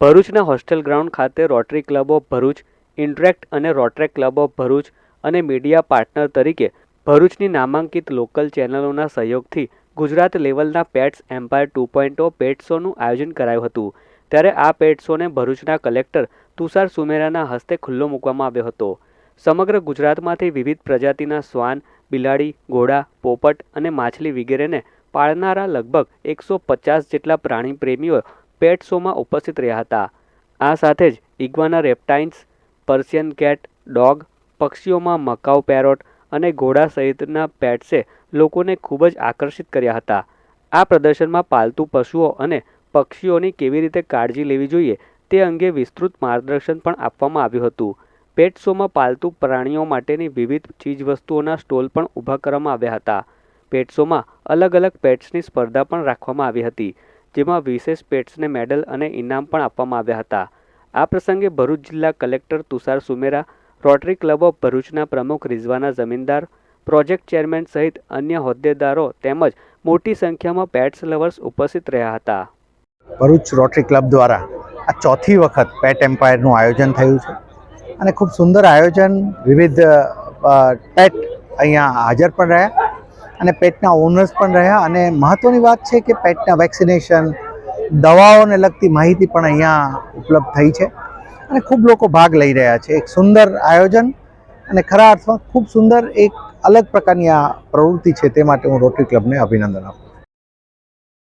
ભરૂચના hostel ground ખાતે Rotary Club of Bharuch, Interact અને રોટરેક ક્લબ ઓફ ભરૂચ અને મીડિયા પાર્ટનર તરીકે ભરૂચની નામાંકિત લોકલ ચેનલોના સહયોગથી ગુજરાત લેવલના pets empire two point pet શોનું આયોજન કરાયું હતું. ત્યારે આ પેટ શોને ભરૂચના કલેક્ટર તુષાર સુમેરાના હસ્તે ખુલ્લો મૂકવામાં આવ્યો હતો. સમગ્ર ગુજરાતમાંથી વિવિધ પ્રજાતિના શ્વાન બિલાડી, ઘોડા, પોપટ અને માછલી વગેરેને પાળનારા લગભગ એકસો પચાસ જેટલા પ્રાણી પ્રેમીઓ પેટ શોમાં ઉપસ્થિત રહ્યા હતા. આ સાથે જ iguana reptiles, Persian cat, dog, પક્ષીઓમાં macaw parrot અને ઘોડા સહિતના પેટ્સે લોકોને ખૂબ જ આકર્ષિત કર્યા હતા. આ પ્રદર્શનમાં પાલતુ પશુઓ અને પક્ષીઓની કેવી રીતે કાળજી લેવી જોઈએ તે અંગે વિસ્તૃત માર્ગદર્શન પણ આપવામાં આવ્યું હતું. પેટ શોમાં પાલતુ પ્રાણીઓ માટેની વિવિધ ચીજવસ્તુઓના સ્ટોલ પણ ઊભા કરવામાં આવ્યા હતા. પેટ શોમાં અલગ અલગ પેટ્સની સ્પર્ધા પણ રાખવામાં આવી હતી. જેમાં વિશેષ પેટ્સને મેડલ અને ઇનામ પણ આપવામાં આવ્યા હતા. આ પ્રસંગે ભરૂચ જિલ્લા collector Tushar Sumera, rotary club of ભરૂચના પ્રમુખ રિઝવાના જમીનદાર, પ્રોજેક્ટ ચેરમેન સહિત અન્ય હોદ્દેદારો તેમજ મોટી સંખ્યામાં પેટ્સ લવર્સ ઉપસ્થિત રહ્યા હતા. ભરૂચ રોટરી ક્લબ દ્વારા આ ચોથી વખત પેટ એમ્પાયરનું આયોજન થયું છે અને ખૂબ સુંદર આયોજન વિવિધ પેટ અહીંયા હાજર પણ રહ્યા. અને પેટના ઓનર્સ પણ રહ્યા. અને મહત્ત્વની વાત છે કે પેટના વેક્સિનેશન દવાઓને લગતી માહિતી પણ અહીંયા ઉપલબ્ધ થઈ છે. અને ખૂબ લોકો ભાગ લઈ રહ્યા છે. એક સુંદર આયોજન અને ખરા અર્થમાં ખૂબ સુંદર એક અલગ પ્રકારની આ પ્રવૃત્તિ છે. તે માટે હું રોટરી ક્લબને અભિનંદન આપું